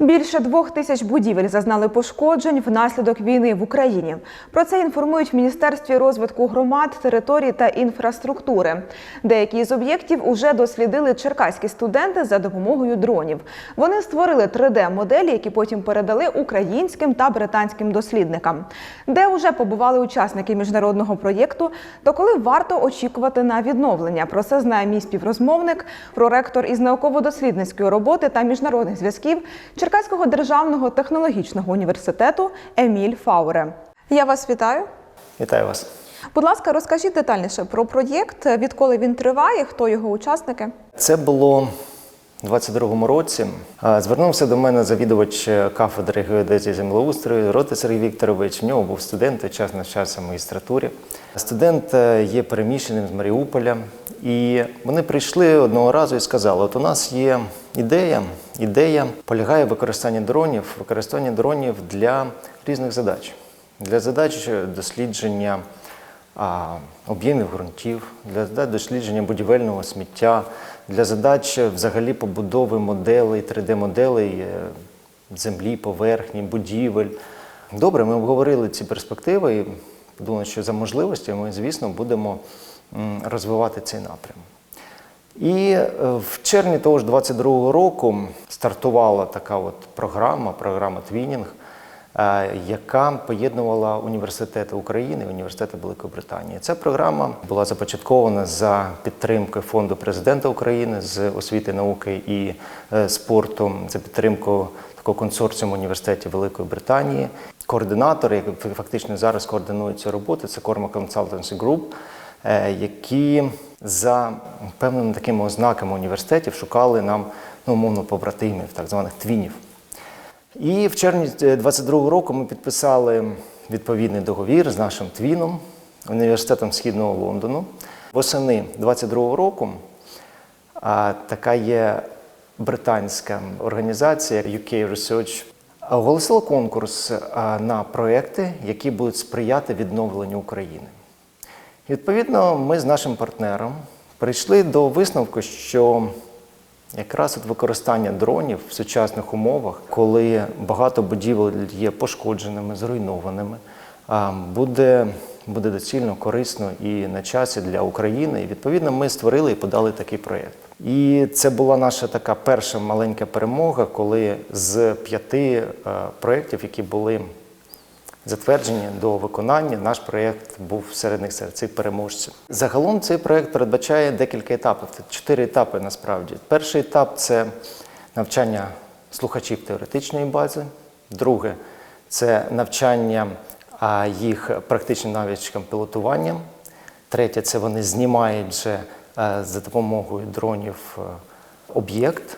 Більше двох тисяч будівель зазнали пошкоджень внаслідок війни в Україні. Про це інформують в Міністерстві розвитку громад, територій та інфраструктури. Деякі з об'єктів уже дослідили черкаські студенти за допомогою дронів. Вони створили 3D-моделі, які потім передали українським та британським дослідникам. Де уже побували учасники міжнародного проєкту, то коли варто очікувати на відновлення. Про це знає мій співрозмовник, проректор із науково-дослідницької роботи та міжнародних зв'язків Черкаського державного технологічного університету Еміль Фауре. Я вас вітаю. Вітаю вас. Будь ласка, розкажіть детальніше про проєкт, відколи він триває, хто його учасники. Це було 22-му році. Звернувся до мене завідувач кафедри геодезії землеустрою Роти Сергій Вікторович. В нього був студент, той час навчався в магістратурі. Студент е, є переміщеним з Маріуполя. І вони прийшли одного разу і сказали: от у нас є ідея, ідея полягає в використанні дронів, використання дронів для різних задач, для задач дослідження об'ємів ґрунтів, для дослідження будівельного сміття, для задач взагалі побудови моделей, 3D-моделей е, землі, поверхні, будівель. Добре, ми обговорили ці перспективи і думали, що за можливості ми, звісно, будемо розвивати цей напрям. І е, в червні того ж 22-го року стартувала така от програма, програма Твінінг, яка поєднувала університети України і університети Великої Британії. Ця програма була започаткована за підтримки фонду президента України з освіти, науки і е, спорту, за підтримку такого консорціуму університетів Великої Британії. Координатор, який фактично зараз координує цю роботу, це Corma Consultancy Group, е, які за певними такими ознаками університетів шукали нам ну, умовно побратимів, так званих твінів. І в червні 22-го року ми підписали відповідний договір з нашим твіном, університетом Східного Лондону. Восени 22-го року така є британська організація UK Research оголосила конкурс на проекти, які будуть сприяти відновленню України. Відповідно, ми з нашим партнером прийшли до висновку, що якраз от використання дронів в сучасних умовах, коли багато будівель є пошкодженими, зруйнованими, буде, буде доцільно, корисно і на часі для України. І відповідно ми створили і подали такий проєкт. І це була наша така перша маленька перемога, коли з п'яти е, проєктів, які були затверджені до виконання. Наш проєкт був серед них серед цих переможців. Загалом цей проєкт передбачає декілька етапів. Це чотири етапи насправді. Перший етап це навчання слухачів теоретичної бази. Друге це навчання їх практичним навичкам пілотування. Третє це вони знімають вже е, за допомогою дронів е, об'єкт.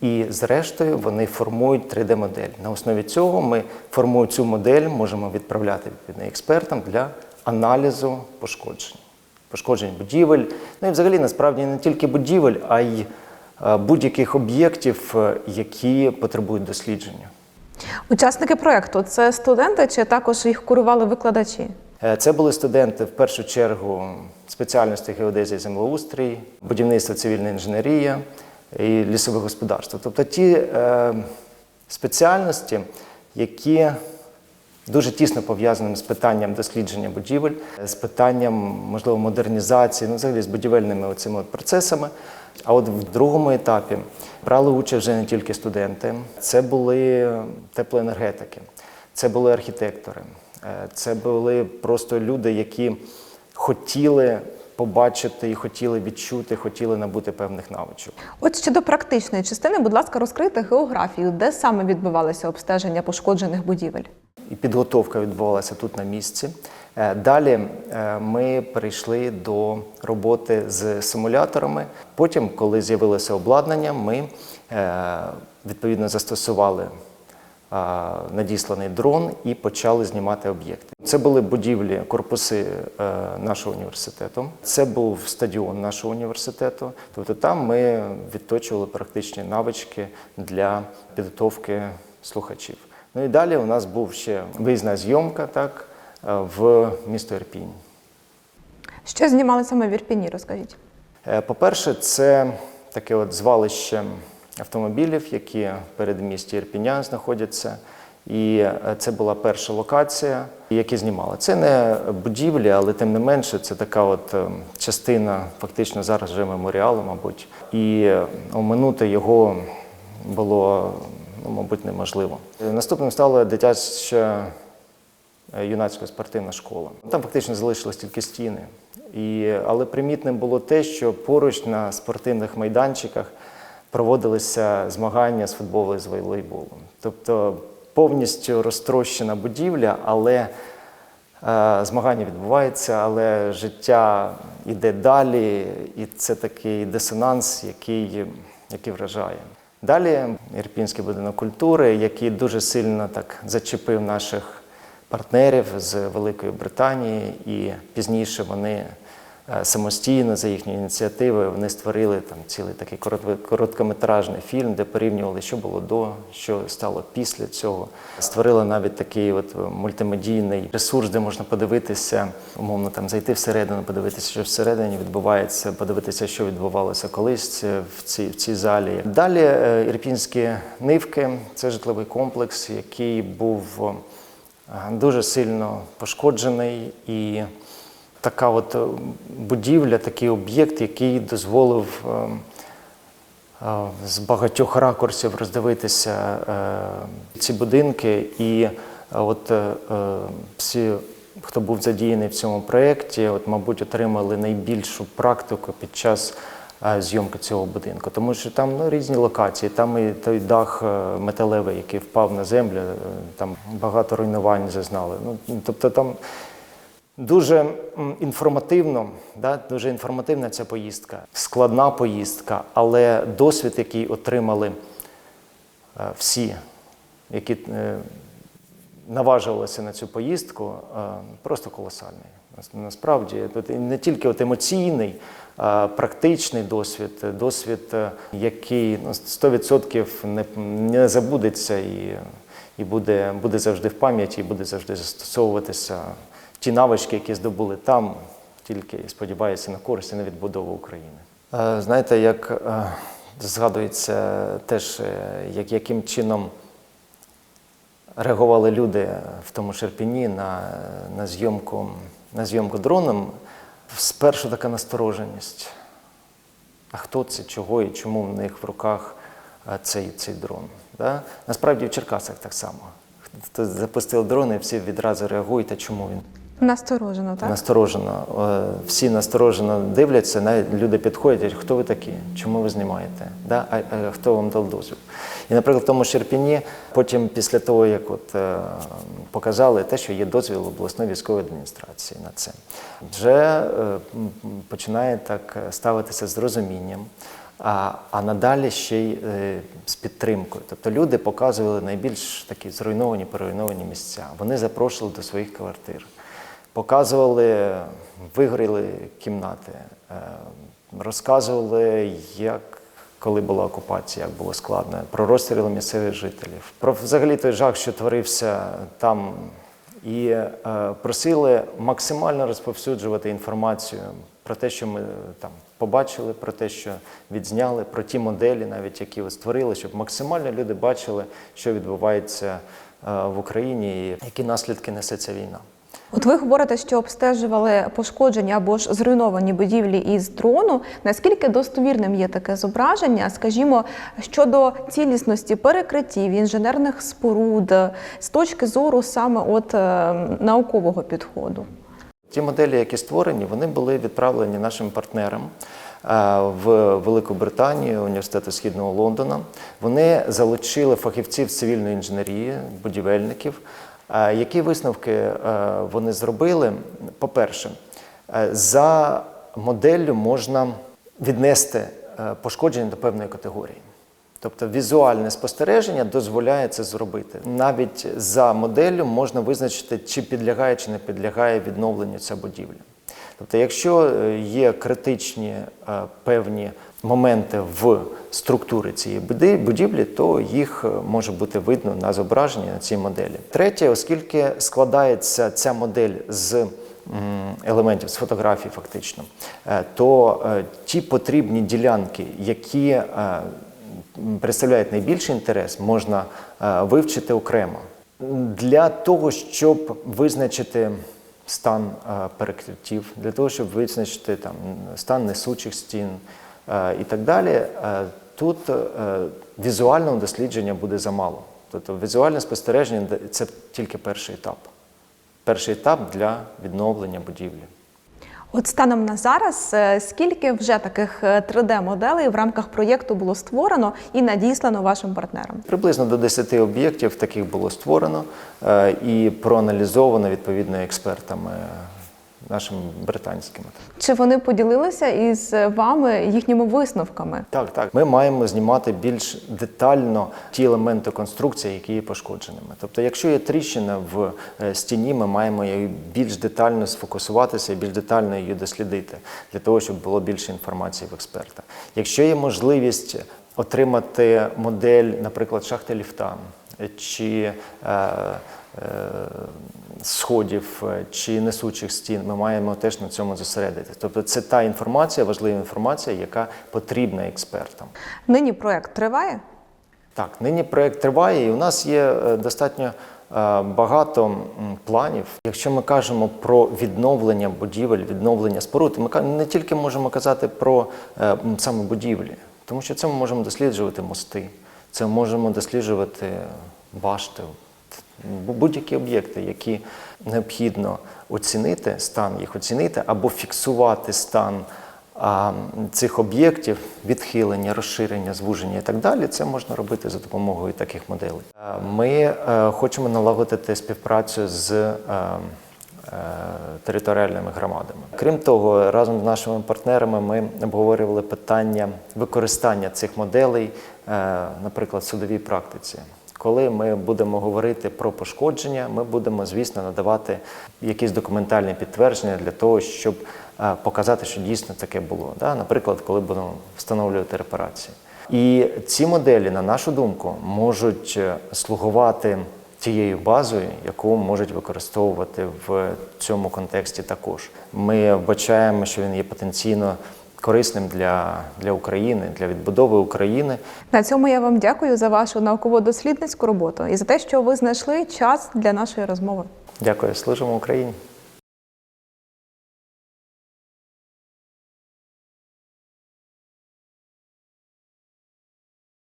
І зрештою вони формують 3D-модель. На основі цього ми формуємо цю модель, можемо відправляти відповідно експертам для аналізу пошкоджень, пошкоджень будівель. Ну і взагалі насправді не тільки будівель, а й е, будь-яких об'єктів, е, які потребують дослідження. Учасники проєкту це студенти чи також їх курували викладачі? Е, Це були студенти в першу чергу спеціальності геодезії землеустрій, будівництво цивільна інженерія і лісове господарство. Тобто ті е, спеціальності, які дуже тісно пов'язані з питанням дослідження будівель, з питанням, можливо, модернізації, ну, взагалі з будівельними оцими процесами. А от в другому етапі брали участь вже не тільки студенти, це були теплоенергетики, це були архітектори, е, це були просто люди, які хотіли побачити і хотіли відчути, хотіли набути певних навичок. От щодо практичної частини, будь ласка, розкрийте географію, де саме відбувалося обстеження пошкоджених будівель. І підготовка відбувалася тут на місці. Е, Далі е, ми перейшли до роботи з симуляторами. Потім, коли з'явилося обладнання, ми е, відповідно застосували надісланий дрон і почали знімати об'єкти. Це були будівлі, корпуси е, нашого університету. Це був стадіон нашого університету. Тобто там ми відточували практичні навички для підготовки слухачів. Ну і далі у нас був ще виїзна зйомка так, е, в місто Ірпінь. Що знімали саме в Ірпіні, розкажіть. Е, По-перше, це таке от звалище автомобілів, які в передмісті Ірпіня знаходяться. І е, це була перша локація, які знімали. Це не будівлі, але тим не менше, це така от е, частина, фактично зараз вже меморіалу, мабуть. І е, оминути його було, ну, мабуть, неможливо. Наступним стала дитяча юнацька спортивна школа. Там фактично залишились тільки стіни. І, але примітним було те, що поруч на спортивних майданчиках проводилися змагання з футболу і з волейболу. Тобто повністю розтрощена будівля, але е, змагання відбуваються, але життя йде далі, і це такий дисонанс, який, який вражає. Далі Ірпінський будинок культури, який дуже сильно так зачепив наших партнерів з Великої Британії, і пізніше вони самостійно за їхньої ініціативи вони створили там цілий такий коротко- короткометражний фільм, де порівнювали, що було до, що стало після цього. Створили навіть такий от мультимедійний ресурс, де можна подивитися, умовно там зайти всередину, подивитися, що всередині відбувається, подивитися, що відбувалося колись е, в цій, в цій залі. Далі е, Ірпінські нивки це житловий комплекс, який був е, дуже сильно пошкоджений і така от е, будівля, такий об'єкт, який дозволив е, е, з багатьох ракурсів роздивитися ці будинки. І от всі, хто був задіяний в цьому проєкті, от, мабуть, отримали найбільшу практику під час зйомки цього будинку. Тому що там ну, різні локації, там і той дах металевий, який впав на землю, там багато руйнувань зазнали. Ну, тобто там Дуже інформативно, да, дуже інформативна ця поїздка, складна поїздка, але досвід, який отримали е, всі, які е, наважувалися на цю поїздку, е, просто колосальний. Насправді, тут не тільки от емоційний, а практичний досвід, досвід, який ну, 100% не, не забудеться і, і буде, буде завжди в пам'яті, і буде завжди застосовуватися ті навички, які здобули там, тільки сподіваюся на користь і на відбудову України. Е, Знаєте, як е, згадується теж, е, як, яким чином реагували люди в тому Шерпіні на, на, зйомку, на зйомку дроном, спершу така настороженість. А хто це, чого і чому в них в руках цей, цей дрон? Да? Насправді в Черкасах так само. Хто запустив дрон, і всі відразу реагують, а чому він Насторожено, так? насторожено. Е, Всі насторожено дивляться, навіть люди підходять, хто ви такі, чому ви знімаєте, да? а, а хто вам дав дозвіл. І, наприклад, в тому Шерпіні, потім після того, як от, е, показали те, що є дозвіл обласної військової адміністрації на це, вже е, починає так ставитися з розумінням. А, а надалі ще й е, з підтримкою. Тобто люди показували найбільш такі зруйновані, переруйновані місця. Вони запрошували до своїх квартир, показували вигоріли кімнати, е, розказували, як коли була окупація, як було складно, про розстріли місцевих жителів, про взагалі той жах, що творився там. І е, просили максимально розповсюджувати інформацію про те, що ми е, там побачили, про те, що відзняли, про ті моделі, навіть які ви створили, щоб максимально люди бачили, що відбувається в Україні і які наслідки несе ця війна. От ви говорите, що обстежували пошкоджені або ж зруйновані будівлі із дрону. Наскільки достовірним є таке зображення? Скажімо, щодо цілісності перекриттів, інженерних споруд з точки зору саме от е, наукового підходу? Ті моделі, які створені, вони були відправлені нашим партнерам е, в Велику Британію, університету Східного Лондона. Вони залучили фахівців цивільної інженерії, будівельників. Е, Які висновки е, вони зробили? По-перше, е, за моделлю можна віднести пошкодження до певної категорії. Тобто візуальне спостереження дозволяє це зробити. Навіть за моделлю можна визначити, чи підлягає чи не підлягає відновленню ця будівля. Тобто, якщо є критичні певні моменти в структурі цієї будівлі, то їх е, може бути видно на зображенні на цій моделі. Третє, оскільки складається ця модель з елементів з фотографій, фактично, е, то е, ті потрібні ділянки, які представляють найбільший інтерес, можна вивчити окремо. Для того, щоб визначити стан перекриттів, для того, щоб визначити там, стан несучих стін і так далі, е, тут е, візуального дослідження буде замало. Тобто візуальне спостереження це тільки перший етап. Перший етап для відновлення будівлі. От станом на зараз, е, скільки вже таких 3D-моделей в рамках проєкту було створено і надіслано вашим партнерам? Приблизно до 10 об'єктів таких було створено е, і проаналізовано відповідно експертами нашими британськими. Чи вони поділилися із вами їхніми висновками? Так, так. Ми маємо знімати більш детально ті елементи конструкції, які є пошкодженими. Тобто, якщо є тріщина в е, стіні, ми маємо її більш детально сфокусуватися і більш детально її дослідити, для того, щоб було більше інформації в експерта. Якщо є можливість отримати модель, наприклад, шахти ліфта чи е, сходів е, чи несучих стін, ми маємо теж на цьому зосередитися. Тобто, це та інформація, важлива інформація, яка потрібна експертам. Нині проєкт триває? Так, нині проєкт триває, і у нас є е, достатньо е, багато планів. Якщо ми кажемо про відновлення будівель, відновлення споруд, ми не тільки можемо казати про е, саме будівлі, тому що це ми можемо досліджувати мости, це ми можемо досліджувати башти, будь-які об'єкти, які необхідно оцінити, стан їх оцінити або фіксувати стан а, цих об'єктів, відхилення, розширення, звуження і так далі, це можна робити за допомогою таких моделей. Ми е, хочемо налагодити співпрацю з е, е, територіальними громадами. Крім того, разом з нашими партнерами ми обговорювали питання використання цих моделей, наприклад, в судовій практиці. Коли ми будемо говорити про пошкодження, ми будемо, звісно, надавати якісь документальні підтвердження для того, щоб е, показати, що дійсно таке було. Наприклад, коли будемо встановлювати репарації. І ці моделі, на нашу думку, можуть е, слугувати тією базою, яку можуть використовувати в цьому контексті також. Ми вбачаємо, що він є потенційно корисним для, для України, для відбудови України. На цьому я вам дякую за вашу науково-дослідницьку роботу і за те, що ви знайшли час для нашої розмови. Дякую, служимо Україні.